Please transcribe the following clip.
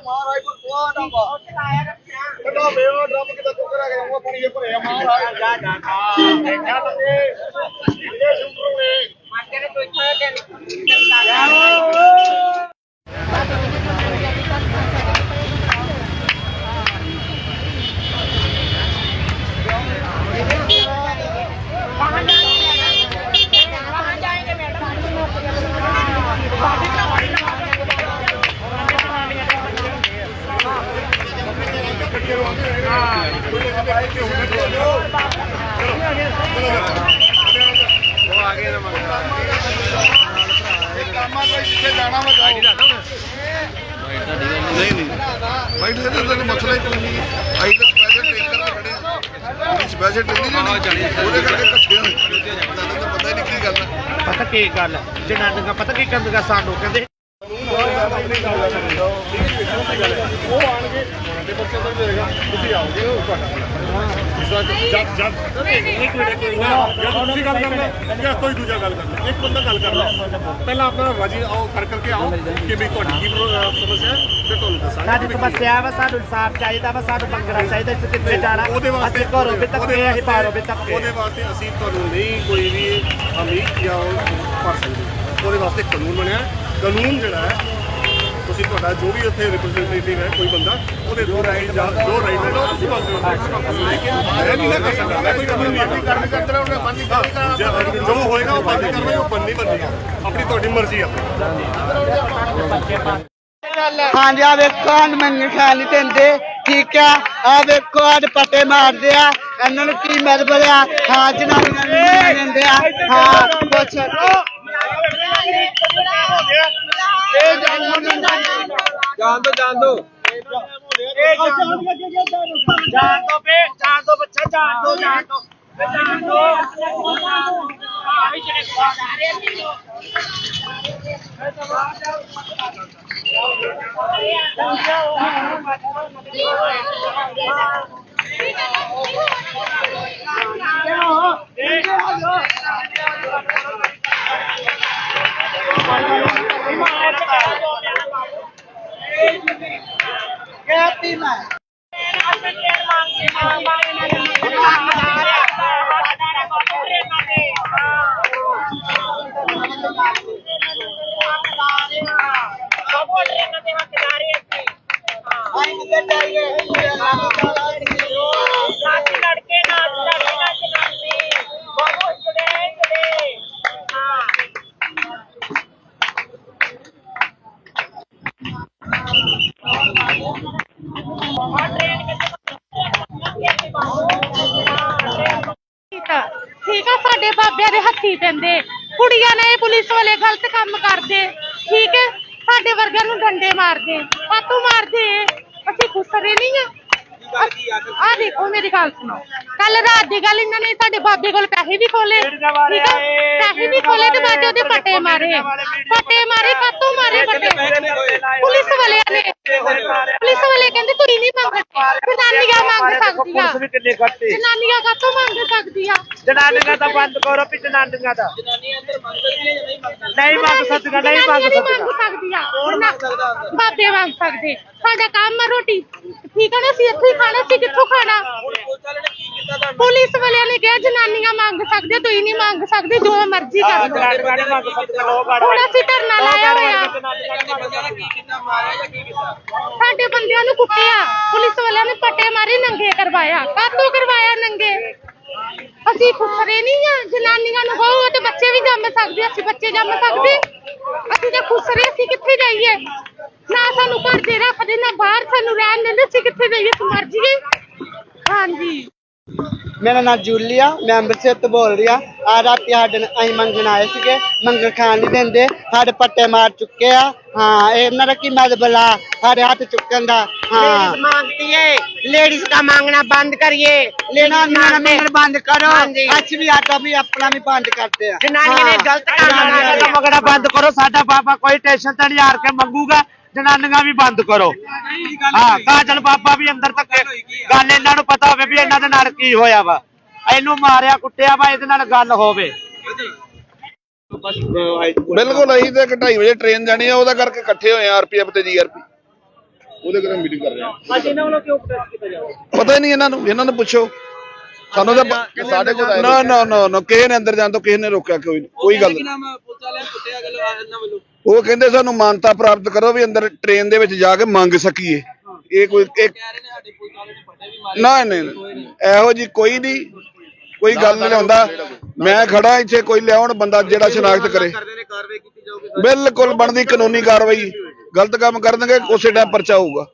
ਮਹਾਰਾਜ ਕੋ ਸੁਆ ਡਾਂਗਾ ਕੱਢੋ ਮੇਰਾ ਡਰਮ ਕਿਤੇ ਚੁੱਕ ਕੇ ਜਾਊਗਾ ਪਾਣੀ ਇਹ ਭਰਿਆ ਮਹਾਰਾਜ ਜਾ ਜਾ ਜਾ ਬੰਦੇ ਬੰਦੇ ਸ਼ੁਕਰੂ ਨੇ ਕੰਮਾਂ ਕੋਈ ਜਿੱਥੇ ਜਾਣਾ ਵਾ ਜਾਓ ਨਹੀਂ ਨਹੀਂ ਵਾਈਟ ਦੇ ਤਾਂ ਮਸਲਾ ਹੀ ਕੋਈ ਨਹੀਂ ਆਈ ਤਾਂ ਸਪੈਸ਼ਲ ਟ੍ਰੇਨ ਕਰਕੇ ਖੜੇ ਆ ਇਹ ਸਪੈਸ਼ਲ ਟ੍ਰੇਨ ਨਹੀਂ ਉਹਦੇ ਕਰਕੇ ਇਕੱਠੇ ਹੋਏ ਤੁਹਾਨੂੰ ਤਾਂ ਪਤਾ ਹੀ ਨਹੀਂ ਕੀ ਗੱਲ ਹੈ? ਪਤਾ ਕੀ ਗੱਲ ਜਨਾਨੀਆਂ ਪਤਾ ਕੀ ਕਹਿੰਦੀਆਂ ਸਾਨੂੰ ਕਹਿੰਦੇ? ਉਹ ਆਣਗੇ ਦੇ ਬੱਚੇ ਦਾ ਦੇਗਾ ਤੁਸੀਂ ਆਓਗੇ ਉਹ ਤੁਹਾਡਾ ਜਦ ਜਦ ਇੱਕ ਮਿੰਟ ਇੱਕ ਮਿੰਟ। ਜਦ ਤੁਸੀਂ ਗੱਲ ਕਰਨਾ ਜਾਂ ਕੋਈ ਦੂਜਾ ਗੱਲ ਕਰਨਾ ਇੱਕ ਬੰਦਾ ਗੱਲ ਕਰਨਾ। ਪਹਿਲਾਂ ਆਪਣਾ ਰਾਜੀ ਆਓ ਕਰ ਕਰਕੇ ਆਓ ਕਿ ਵੀ ਤੁਹਾਡੀ ਕੀ ਸਮੱਸਿਆ ਤੇ ਤੁਹਾਨੂੰ ਦੱਸਾਂਗੇ। ਸਾਡੀ ਸਮੱਸਿਆ ਵਾ ਸਾਨੂੰ ਇਨਸਾਫ ਚਾਹੀਦਾ ਵਾ ਸਾਨੂੰ ਮੰਗਣਾ ਚਾਹੀਦਾ ਅਸੀਂ ਕਿੱਥੇ ਜਾਣਾ। ਉਹਦੇ ਵਾਸਤੇ ਅਸੀਂ ਘਰੋਂ ਵੀ ਧੱਕੇ ਅਸੀਂ ਬਾਹਰੋਂ ਵੀ ਧੱਕੇ ਉਹਦੇ ਵਾਸਤੇ ਅਸੀਂ ਤੁਹਾਨੂੰ ਨਹੀਂ ਕੋਈ ਵੀ ਅਮੀਰ ਜਾਂ ਉਹ ਭਰ ਸਕਦੇ। ਉਹਦੇ ਵਾਸਤੇ ਕਾਨੂੰਨ ਬਣਿਆ। ਕਾਨੂੰਨ ਜਿਹੜਾ ਹੈ ਤੁਸੀਂ ਤੁਹਾਡਾ ਜੋ ਵੀ ਉੱਥੇ ਰਿਪਰੈਜ਼ੈਂਟੇਟਿਵ ਹੈ ਕੋਈ ਬੰਦਾ ਉਹਦੇ ਦੋ ਰਾਈਟ ਜਾਂ ਦੋ ਰਾਈਟ ਹੈ ਤੁਸੀਂ ਬੰਦ ਕਰੋ ਲੇਕਿਨ ਮੈਂ ਨਹੀਂ ਨਾ ਕਰ ਸਕਦਾ ਮੈਂ ਕੋਈ ਕਾਨੂੰਨ ਨਹੀਂ ਕਰਨ ਕਰਦੇ ਉਹਨੇ ਬੰਦ ਜੋ ਜੋ ਹੋਏਗਾ ਉਹ ਬੰਦ ਕਰਨਾ ਉਹ ਬੰਦ ਨਹੀਂ ਬੰਦੀ ਆਪਣੀ ਤੁਹਾਡੀ ਮਰਜ਼ੀ ਹੈ ਹਾਂਜੀ ਆ ਵੇਖੋ ਹਨ ਮੈਨੂੰ ਖਾ ਨਹੀਂ ਦਿੰਦੇ ਠੀਕ ਆ ਆ ਵੇਖੋ ਅੱਜ ਪੱਟੇ ਮਾਰਦੇ ਆ ਇਹਨਾਂ ਨੂੰ ਕੀ ਮਤਲਬ ਆ ਹਾਂ ਜਨਾਨੀਆਂ ਨੂੰ ਨਹੀਂ ਦਿੰਦੇ ਆ ਹਾਂ ਕੁਛ ਜਾਨ ਦੋ ਜਾਨ ਦੋ ਜਾਣ ਦੋ ਬੇ ਜਾਣ ਦੋ ਬੱਚਾ ਜਾਣ ਦੋ। ਜਾਣ ਦੋ ਜਾਣ ਦੋ ਕਹਿਤੀ ਮੈਂ ਆਈ ਨਿਕਲ ਜਾਈਏ ਠੀਕ ਆ। ਠੀਕ ਆ ਸਾਡੇ ਬਾਬਿਆਂ ਦੇ ਹੱਥੀ ਪੈਂਦੇ। ਕੁੜੀਆਂ ਨੇ ਪੁਲਿਸ ਵਾਲੇ ਗਲਤ ਕੰਮ ਕਰਦੇ। ਠੀਕ ਹੈ ਸਾਡੇ ਵਰਗਿਆਂ ਨੂੰ ਡੰਡੇ ਮਾਰਦੇ। ਕਾਤੋਂ ਮਾਰਦੇ ਅਸੀਂ ਖੁਸਰੇ ਨਹੀਂ ਆ ਆ ਦੇਖੋ ਮੇਰੀ ਗੱਲ ਸੁਣੋ। ਕੱਲ ਰਾਤ ਦੀ ਗੱਲ ਇਹਨਾਂ ਨੇ ਸਾਡੇ ਬਾਬੇ ਕੋਲ ਪੈਸੇ ਵੀ ਖੋਲੇ ਠੀਕ ਆ ਪੈਸੇ ਵੀ ਖੋਲੇ ਤੇ ਬਾਅਦ ਉਹਦੇ ਪੱਟੇ ਮਾਰੇ। ਪੱਟੇ ਮਾਰੇ ਕਾਤੋਂ ਮਾਰੇ। ਪੱਟੇ ਪੁਲਿਸ ਵਾਲਿਆਂ ਨੇ ਕਹਿੰਦੇ ਕੁੜੀ ਨਹੀਂ ਮੰਗਦੇ। ਜਨਾਨੀਆਂ ਮੰਗ ਸਕਦੀਆਂ ਪੁਲਿਸ ਵੀ ਕਿੰਨੇ ਖੱਟੇ। ਜਨਾਨੀਆਂ ਕਾਤੋਂ ਮੰਗ ਸਕਦੀਆਂ ਜਨਾਨੀਆਂ ਦਾ ਬੰਦ ਕਰੋ ਵੀ ਜਨਾਨੀਆਂ ਦਾ। ਨਹੀਂ ਮੰਗ ਸਕਦੀਆਂ ਨਹੀਂ ਮੰਗ ਜਨਾਨੀਆਂ ਨਹੀਂ ਮੰਗ ਸਕਦੀਆਂ ਸਕਦੀਆਂ ਬਾਬੇ ਮੰਗ ਸਕਦੇ। ਸਾਡਾ ਕੰਮ ਆ ਰੋਟੀ। ਠੀਕ ਹੈ ਨਾ ਅਸੀਂ ਇੱਥੇ ਹੀ ਖਾਣਾ ਸੀ ਕਿੱਥੋਂ ਖਾਣਾ? ਪੁਲਿਸ ਵਾਲਿਆਂ ਨੇ ਕਿਹਾ ਜਨਾਨੀਆਂ ਮੰਗ ਸਕਦੇ ਤੁਸੀਂ ਨਹੀਂ ਮੰਗ ਸਕਦੇ ਜੋ ਮਰਜ਼ੀ ਕਰ ਲਓ। ਹੁਣ ਅਸੀਂ ਧਰਨਾ ਲਾਇਆ ਹੋਇਆ। ਸਾਡੇ ਬੰਦਿਆਂ ਨੂੰ ਕੁੱਟਿਆ। ਪੁਲਿਸ ਵਾਲਿਆਂ ਨੇ ਪੱਟੇ ਮਾਰੇ ਨੰਗੇ ਕਰਵਾਇਆ। ਕਾਤੋਂ ਕਰਵਾਇਆ ਨੰਗੇ? ਅਸੀਂ ਖੁਸਰੇ ਨਹੀਂ ਆ। ਜਨਾਨੀਆਂ ਨੂੰ ਕਹੋ ਤੇ ਬੱਚੇ ਵੀ ਜੰਮ ਸਕਦੇ ਅਸੀਂ ਬੱਚੇ ਜੰਮ ਸਕਦੇ। ਅਸੀਂ ਤਾਂ ਖੁਸਰੇ ਅਸੀਂ ਕਿੱਥੇ ਜਾਈਏ? ਨਾ ਸਾਨੂੰ ਘਰ ਦੇ ਰੱਖਦੇ ਨਾ ਬਾਹਰ ਸਾਨੂੰ ਰਹਿਣ ਦਿੰਦੇ ਅਸੀਂ ਕਿੱਥੇ ਜਾਈਏ? ਮਰ ਜਾਈਏ। ਹਾਂਜੀ। ਮੇਰਾ ਨਾਮ ਜੂਲੀਆ ਮੈਂ ਅੰਮ੍ਰਿਤਸਰ ਤੋਂ ਬੋਲ ਰਿਹਾ ਆ ਰਾਤੀ ਸਾਡੇ ਨਾਲ ਅਸੀਂ ਮੰਗਣ ਆਏ ਸੀਗੇ ਮੰਗਣ ਖਾਣ ਨਹੀਂ ਦਿੰਦੇ ਸਾਡੇ ਪੱਟੇ ਮਾਰ ਚੁੱਕੇ ਆ। ਹਾਂ ਇਹਨਾਂ ਦਾ ਕੀ ਮਤਬਲਾ ਸਾਡੇ ਹੱਥ ਚੁੱਕਣ ਦਾ ਹਾਂ। ਮੰਗਦੀ ਏ ਲੇਡੀਜ਼ ਦਾ ਮੰਗਣਾ ਬੰਦ ਕਰੀਏ। ਲੈਣਾ ਨਾ ਮੰਗਣ ਬੰਦ ਕਰੋ। ਹਾਂਜੀ। ਅੱਜ ਵੀ ਆਟਾ ਵੀ ਆਪਣਾ ਵੀ ਬੰਦ ਕਰਦੇ ਆ। ਜਨਾਨੀਆਂ ਨੇ ਗਲਤ ਕੰਮ ਨਾ ਕਰੋ ਬੰਦ ਕਰੋ। ਸਾਡਾ ਬਾਬਾ ਕੋਈ ਟੈਨਸ਼ਨ ਤਾਂ ਨਹੀਂ ਹਾਰ ਕੇ ਮੰਗੂਗਾ। ਜਨਾਨੀਆਂ ਵੀ ਬੰਦ ਕਰੋ। ਹਾਂ ਕਾਜਲ ਬਾਬਾ ਵੀ ਅੰਦਰ ਤੱਕ ਗੱਲ ਇਹਨਾਂ ਨੂੰ ਪਤਾ ਹੋਵੇ ਵੀ ਇਹਨਾਂ ਦੇ ਨਾਲ ਕੀ ਹੋਇਆ ਵਾ। ਇਹਨੂੰ ਮਾਰਿਆ ਕੁੱਟਿਆ ਵਾ ਇਹਦੇ ਨਾਲ ਗੱਲ ਹੋਵੇ। ਬਿਲਕੁਲ ਅਸੀਂ ਤੇ 2:30 ਵਜੇ ਟ੍ਰੇਨ ਜਾਣੀ ਆ ਉਹਦਾ ਕਰਕੇ ਇਕੱਠੇ ਹੋਏ ਆ ਆਰਪੀਐਫ ਤੇ ਜੀਆਰਪੀ ਉਹਦੇ ਕਰਕੇ ਮੀਟਿੰਗ ਕਰ ਰਹੇ। ਹਾਂ ਅੱਜ ਇਹਨਾਂ ਵੱਲੋਂ ਕਿਉਂ ਪ੍ਰੋਟੈਸਟ ਕੀਤਾ ਜਾ ਰਿਹਾ? ਪਤਾ ਹੀ ਨਹੀਂ ਇਹਨਾਂ ਨੂੰ ਇਹਨਾਂ ਨੂੰ ਪੁੱਛੋ। ਸਾਨੂੰ ਤਾਂ ਸਾਡੇ ਕੋਲ ਨਾ ਨਾ ਨਾ ਨਾ ਕਿਸੇ ਨੇ ਅੰਦਰ ਜਾਣ ਤੋਂ ਕਿਸੇ ਨੇ ਰੋਕਿਆ ਕੋਈ ਕੋਈ ਗੱਲ ਨਹੀਂ। ਨਾਮ ਪੁਲਿਸ ਵਾਲਿਆਂ ਕੁੱਟਿਆ ਗੱਲ ਇਹਨਾਂ ਵੱਲੋਂ। ਉਹ ਕਹਿੰਦੇ ਸਾਨੂੰ ਮਾਨਤਾ ਪ੍ਰਾਪਤ ਕਰੋ ਵੀ ਅੰਦਰ ਟ੍ਰੇਨ ਦੇ ਵਿੱਚ ਜਾ ਕੇ ਮੰਗ ਸਕੀਏ। ਇਹ ਕੋਈ ਇੱਕ ਨਾ ਨਹੀਂ ਇਹੋ ਜੀ ਕੋਈ ਨਹੀਂ। ਕੋਈ ਗੱਲ ਨਹੀਂ ਹੁੰਦਾ ਮੈਂ ਖੜਾ ਇੱਥੇ, ਕੋਈ ਲਿਆਉਣ, ਬੰਦਾ ਜਿਹੜਾ ਸ਼ਨਾਖਤ ਕਰੇ। ਬਿਲਕੁਲ ਬਣਦੀ ਕਾਨੂੰਨੀ ਕਾਰਵਾਈ। ਗਲਤ ਕੰਮ ਕਰਨਗੇ, ਉਸੇ ਟਾਈਮ ਪਰਚਾ ਹੋਊਗਾ।